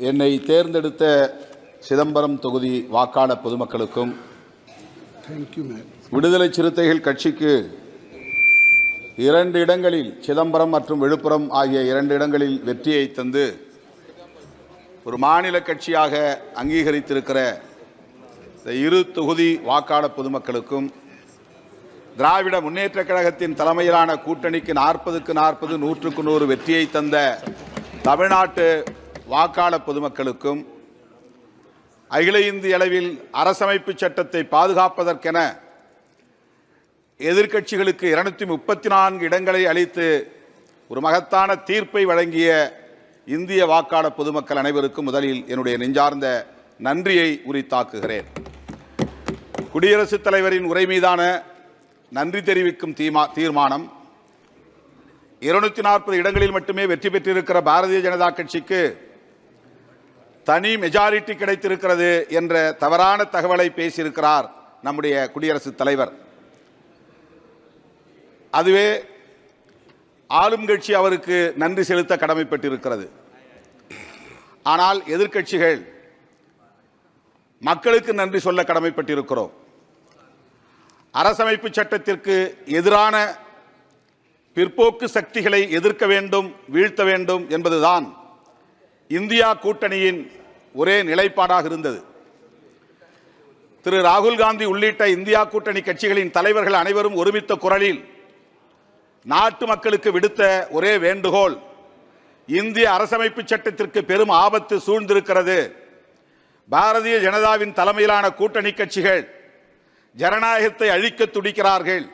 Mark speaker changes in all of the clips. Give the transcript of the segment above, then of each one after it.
Speaker 1: என்னை தேர்ந்தெடுத்த சிதம்பரம் தொகுதி வாக்காளர் பொதுமக்களுக்கும். விடுதலை சிறுத்தைகள் கட்சிக்கு இரண்டு இடங்களில் சிதம்பரம் மற்றும் விழுப்புரம் ஆகிய இரண்டு இடங்களில் வெற்றியை தந்து ஒரு மாநில கட்சியாக அங்கீகரித்திருக்கிற இந்த இரு தொகுதி வாக்காளர் பொதுமக்களுக்கும் திராவிட முன்னேற்றக் கழகத்தின் தலைமையிலான கூட்டணிக்கு நாற்பதுக்கு நாற்பது நூற்றுக்கு நூறு வெற்றியை தந்த தமிழ்நாட்டு வாக்காளர் பொதுமக்களுக்கும் அகில இந்திய அளவில் அரசமைப்பு சட்டத்தை பாதுகாப்பதற்கென எதிர்க்கட்சிகளுக்கு இருநூத்தி முப்பத்தி நான்கு இடங்களை அளித்து ஒரு மகத்தான தீர்ப்பை வழங்கிய இந்திய வாக்காளர் பொதுமக்கள் அனைவருக்கும் முதலில் என்னுடைய நெஞ்சார்ந்த நன்றியை உரித்தாக்குகிறேன். குடியரசுத் தலைவரின் உரை மீதான நன்றி தெரிவிக்கும் தீமா தீர்மானம் இருநூத்தி நாற்பது இடங்களில் மட்டுமே வெற்றி பெற்றிருக்கிற பாரதிய ஜனதா கட்சிக்கு தனி மெஜாரிட்டி கிடைத்திருக்கிறது என்ற தவறான தகவலை பேசியிருக்கிறார் நம்முடைய குடியரசுத் தலைவர். அதுவே ஆளும் கட்சி அவருக்கு நன்றி செலுத்த கடமைப்பட்டிருக்கிறது. ஆனால் எதிர்க்கட்சிகள் மக்களுக்கு நன்றி சொல்ல கடமைப்பட்டிருக்கிறோம். அரசமைப்பு சட்டத்திற்கு எதிரான பிற்போக்கு சக்திகளை எதிர்க்க வேண்டும் வீழ்த்த வேண்டும் என்பதுதான் இந்தியா கூட்டணியின் ஒரே நிலைப்பாடாக இருந்தது. திரு ராகுல் காந்தி உள்ளிட்ட இந்தியா கூட்டணி கட்சிகளின் தலைவர்கள் அனைவரும் ஒருமித்த குரலில் நாட்டு மக்களுக்கு விடுத்த ஒரே வேண்டுகோள் இந்திய அரசமைப்பு சட்டத்திற்கு பெரும் ஆபத்து சூழ்ந்திருக்கிறது. பாரதிய ஜனதாவின் தலைமையிலான கூட்டணி கட்சிகள் ஜனநாயகத்தை அழிக்க துடிக்கிறார்கள்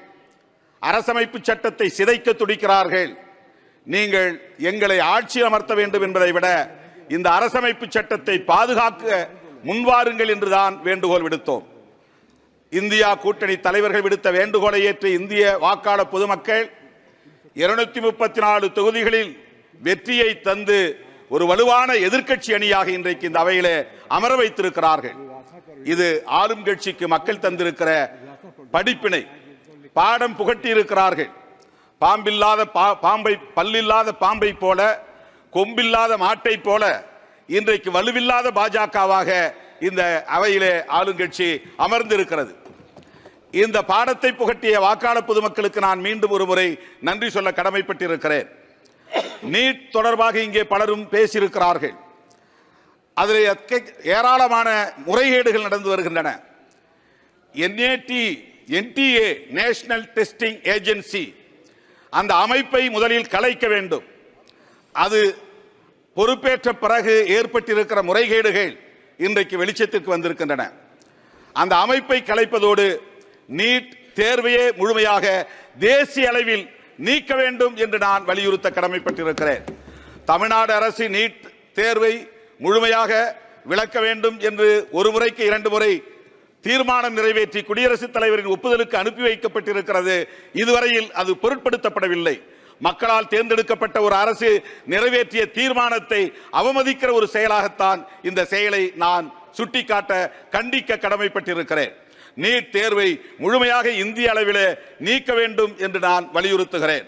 Speaker 1: அரசமைப்பு சட்டத்தை சிதைக்க துடிக்கிறார்கள். நீங்கள் எங்களை ஆட்சி அமர்த்த வேண்டும் என்பதை விட இந்த அரசமைப்பு சட்டத்தை பாதுகாக்க முன்வாருங்கள் என்றுதான் வேண்டுகோள் விடுத்தோம். இந்தியா கூட்டணி தலைவர்கள் விடுத்த வேண்டுகோளை ஏற்று இந்திய வாக்காளர் பொதுமக்கள் இருநூத்தி முப்பத்தி நாலு தொகுதிகளில் வெற்றியை தந்து ஒரு வலுவான எதிர்க்கட்சி அணியாக இன்றைக்கு இந்த அவையில அமர வைத்திருக்கிறார்கள். இது ஆளும் கட்சிக்கு மக்கள் தந்திருக்கிற படிப்பினை. பாடம் புகட்டி இருக்கிறார்கள் பாம்பில்லாத பா- பாம்பை பல்லில்லாத பாம்பை போல கொம்பில்லாத மாட்டை போல இன்றைக்கு வலுவில்லாத பாஜகவாக இந்த அவையிலே ஆளுங்கட்சி அமர்ந்திருக்கிறது. இந்த பாடத்தை புகட்டிய வாக்காளர் பொதுமக்களுக்கு நான் மீண்டும் ஒரு முறை நன்றி சொல்ல கடமைப்பட்டிருக்கிறேன். நீட் தொடர்பாக இங்கே பலரும் பேசியிருக்கிறார்கள். அதில் ஏராளமான முறைகேடுகள் நடந்து வருகின்றன. NAD NTA national testing agency அந்த அமைப்பை முதலில் கலைக்க வேண்டும். அது பொறுப்பேற்ற பிறகு ஏற்பட்டிருக்கிற முறைகேடுகள் இன்றைக்கு வெளிச்சத்திற்கு வந்திருக்கின்றன. அந்த அமைப்பை கலைப்பதோடு நீட் தேர்வையே முழுமையாக தேசிய அளவில் நீக்க வேண்டும் என்று நான் வலியுறுத்த கடமைப்பட்டிருக்கிறேன். தமிழ்நாடு அரசு நீட் தேர்வை முழுமையாக விளக்க வேண்டும் என்று ஒரு முறைக்கு இரண்டு முறை தீர்மானம் நிறைவேற்றி குடியரசுத் தலைவரின் ஒப்புதலுக்கு அனுப்பி வைக்கப்பட்டிருக்கிறது. இதுவரையில் அது பொருட்படுத்தப்படவில்லை. மக்களால் தேர்ந்தெடுக்கப்பட்ட ஒரு அரசு நிறைவேற்றிய தீர்மானத்தை அவமதிக்கிற ஒரு செயலாகத்தான் இந்த செயலை நான் சுட்டிக்காட்ட கண்டிக்க கடமைப்பட்டிருக்கிறேன். நீட் தேர்வை முழுமையாக இந்திய அளவிலே நீக்க வேண்டும் என்று நான் வலியுறுத்துகிறேன்.